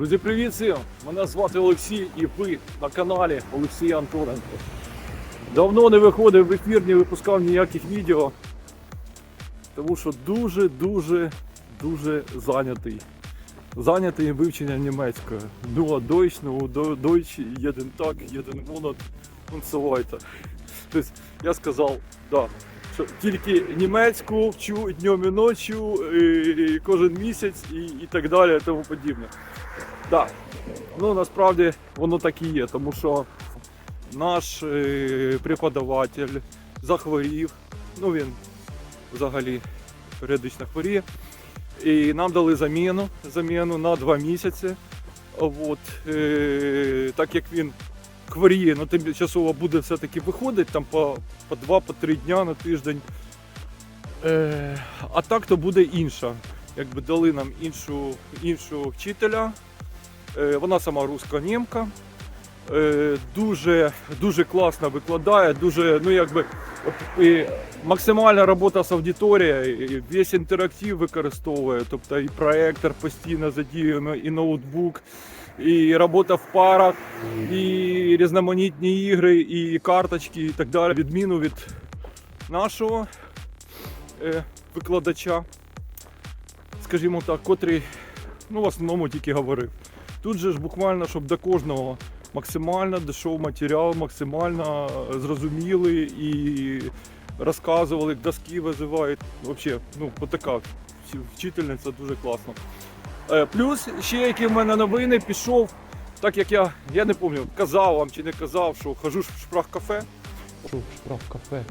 Друзі, привіт всім! Мене звати Олексій і ви на каналі Олексій Антоненко. Давно не виходив в ефір, не випускав ніяких відео, тому що дуже-дуже дуже зайнятий. Зайнятий вивченням німецької. Ну а Deutsch, ну До- Deutsch, jeden Tag, jeden Monat und so weiter. Тобто я сказав, да, що тільки німецьку вчу днем і ночі, і, і кожен місяць і, і так далі, і тому подібне. Так, ну насправді воно так і є, тому що наш е, преподаватель захворів, ну він взагалі періодично хворіє. І нам дали заміну, заміну на два місяці. От, е, так як він хворіє, ну тимчасово буде все-таки виходити там по, по два, по три дня на тиждень. Е, а так то буде інша. Якби дали нам іншу, іншу вчителя. Е, вона сама руська німка. Е, дуже, дуже класно викладає, дуже, ну якби максимальна робота з аудиторією, весь інтерактив використовує, тобто і проектор постійно задіяно, і ноутбук, і робота в парах, і різноманітні ігри, і карточки, і так далі. Відміну від нашого е, викладача, скажімо так, котрий ну, в основному тільки говорив. Тут же ж буквально, щоб до кожного максимально дійшов матеріал, максимально е, зрозуміли і розказували, доски визивають. Взагалі, ну, отака вчительниця дуже класно. Е, Плюс ще які в мене новини пішов, так як я, я не пам'ятаю, казав вам чи не казав, що хожу в шпрах-кафе. Що в шправ кафе.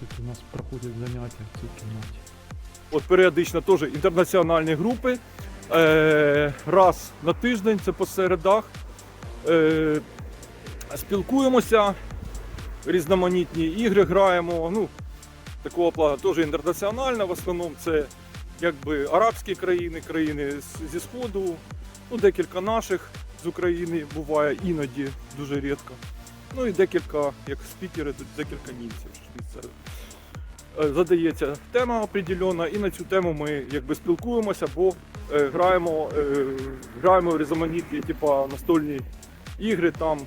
Тут у нас проходять заняття в цій кімнаті. От періодично теж інтернаціональні групи. Е, раз на тиждень, це по середах. Е, спілкуємося, різноманітні ігри граємо. Ну, такого плану теж інтернаціонально. В основному це якби арабські країни, країни зі Сходу, ну, декілька наших з України буває іноді дуже рідко. Ну і декілька, як спікери, тут декілька німців задається тема определена, і на цю тему ми якби спілкуємося, бо е, граємо, е, граємо в різноманітні типа настольні ігри. Там,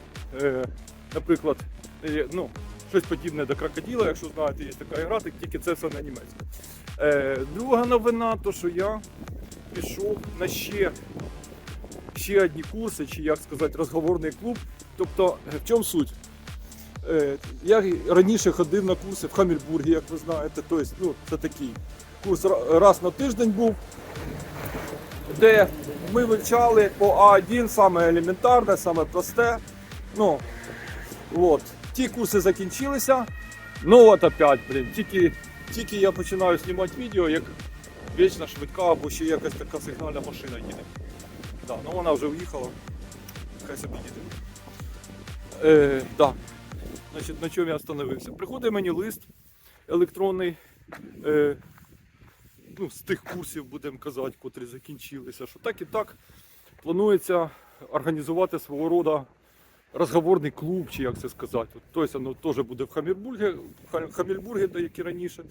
е, наприклад, е, ну, щось подібне до крокодила, якщо знаєте, є така гра, тільки це все на німецькому. Е, друга новина, то що я пішов на ще, ще одні курси, чи як сказати, розговорний клуб. Тобто, е, в чому суть? Е, Я раніше ходив на курси в Хамільбургі, як ви знаєте. Тобто, ну, це такий курс ра- раз на тиждень був, де ми вивчали по А1 саме елементарне, саме просте. Ну, от. Ті курси закінчилися. Ну от опять, блін, тільки, тільки я починаю знімати відео, як вічна швидка або ще якась така сигнальна машина їде. Да, ну вона вже уїхала. Хай собі їде. Е, да. Значить, на чому я остановився? Приходить мені лист електронний е, ну, з тих курсів, будемо казати, котрі закінчилися, що так і так планується організувати свого роду розговорний клуб, чи як це сказати. Тобто воно теж буде в Хамільбургі, в Хамільбургі, як і раніше.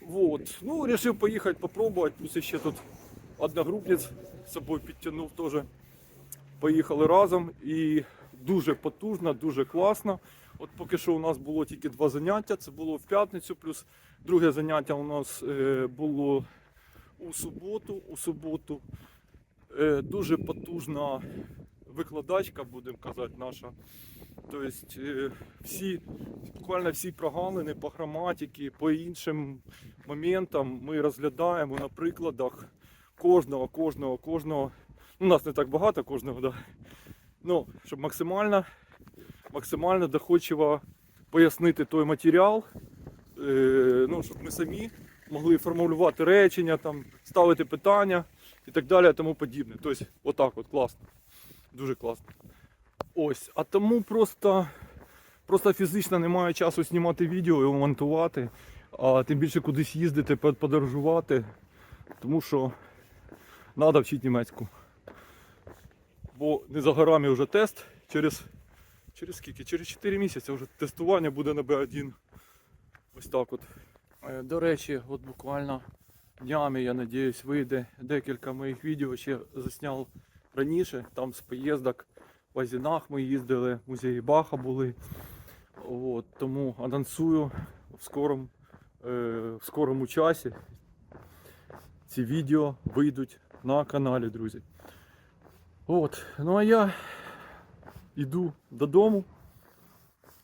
Вот. Ну, вирішив поїхати попробувати, плюс ще тут одногрупниць з собою підтягнув теж. Поїхали разом і дуже потужно, дуже класно. От поки що у нас було тільки два заняття. Це було в п'ятницю, плюс друге заняття у нас е, було у суботу. У суботу е, дуже потужна викладачка, будемо казати, наша. Тобто е, всі, буквально всі прогалини по граматиці, по іншим моментам ми розглядаємо на прикладах кожного, кожного, кожного. Ну, У нас не так багато кожного, да. ну, щоб максимально максимально доходчиво пояснити той матеріал, е, ну, щоб ми самі могли формулювати речення, там, ставити питання і так далі, тому подібне. Тобто, отак от класно. Дуже класно. Ось, а тому просто, просто фізично немає часу знімати відео і монтувати, а тим більше кудись їздити, подорожувати, тому що треба вчити німецьку. Бо не за горами вже тест через Через скільки? Через 4 місяці вже тестування буде на B1. Ось так от. Е, До речі, от буквально днями, я надіюсь, вийде декілька моїх відео. Ще засняв раніше, там з поїздок в Азінах ми їздили, в музеї Баха були. От, тому анонсую в скорому, е, в скорому часі. Ці відео вийдуть на каналі, друзі. От, ну а я йду додому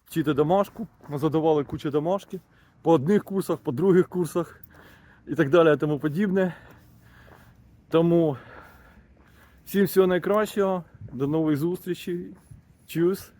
вчити домашку. Ми задавали кучу домашки по одних курсах, по других курсах і так далі, тому подібне. Тому всім всього найкращого, до нових зустрічей. Чус!